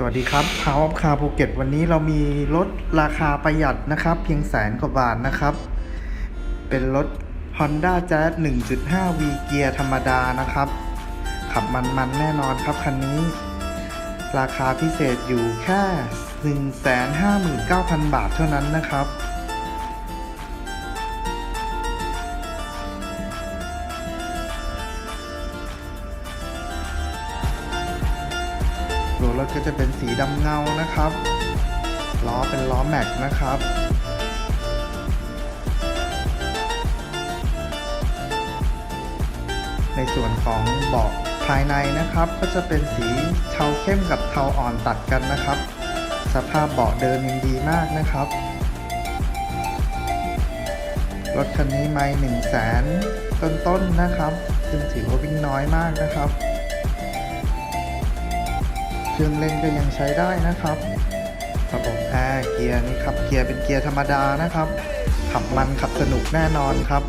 สวัสดีครับ House of Car ภูเก็ตวันนี้เรามีรถราคาประหยัดนะครับ เพียงแสนกว่าบาทนะครับ เป็นรถ Honda Jazz 1.5 V เกียร์ธรรมดานะครับ ขับมันๆแน่นอนครับคันนี้ ราคาพิเศษอยู่แค่ 159,000 บาทเท่านั้นนะครับ ตัวรถก็จะเป็นสีดำเงานะครับล้อเป็นล้อแม็กนะครับในส่วนของเบาะภายในนะครับ ก็จะเป็นสีเทาเข้มกับเทาอ่อนตัดกันนะครับ สภาพเบาะเดินยังดีมากนะครับ รถคันนี้ไม่หนึ่งแสนต้นๆนะครับ ซึ่งถือว่าวิ่งน้อยมากนะครับ เครื่องเล่นก็ยังใช้ได้นะครับระบบแอร์เกียร์นี่ครับเกียร์เป็นเกียร์ธรรมดานะครับ ขับมันขับสนุกแน่นอนครับ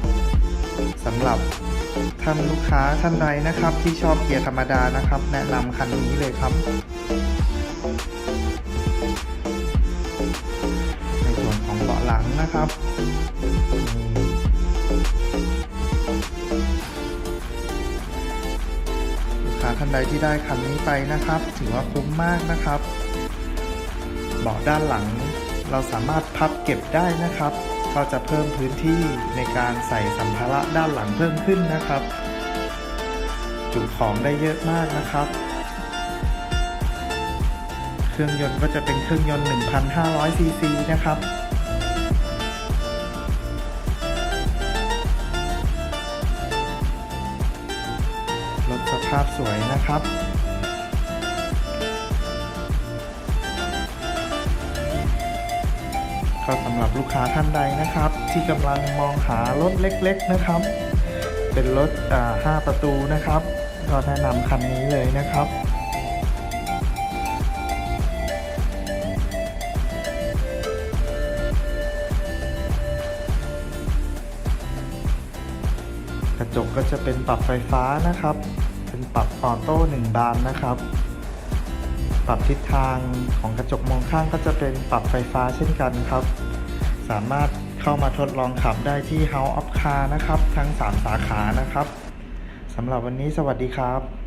สำหรับท่านลูกค้าท่านใดนะครับ ที่ชอบเกียร์ธรรมดานะครับ แนะนำคันนี้เลยครับในส่วนของเบาะหลังนะครับาท่านใดที่ได้คันนี้ไปนะครับ ถือว่าคุ้มมากนะครับ เบาะด้านหลังเราสามารถพับเก็บได้นะครับ ก็จะเพิ่มพื้นที่ในการใส่สัมภาระด้านหลังเพิ่มขึ้นนะครับ จุของได้เยอะมากนะครับ เครื่องยนต์ก็จะเป็นเครื่องยนต์ 1,500ซีซีนะครับ ภาพสวยนะครับก็สำหรับลูกค้าท่านใดนะครับ ที่กำลังมองหารถเล็กๆนะครับ เป็นรถอ่า5ประตูนะครับ ก็แนะนำคันนี้เลยนะครับ กระจกก็จะเป็นปรับไฟฟ้านะครับ เป็นปรับออโต้หนึ่งบานนะครับ ปรับทิศทางของกระจกมองข้างก็จะเป็นปรับไฟฟ้าเช่นกันครับ สามารถเข้ามาทดลองขับได้ที่ House of Car นะครับ ทั้ง 3 สาขานะครับสำหรับวันนี้สวัสดีครับ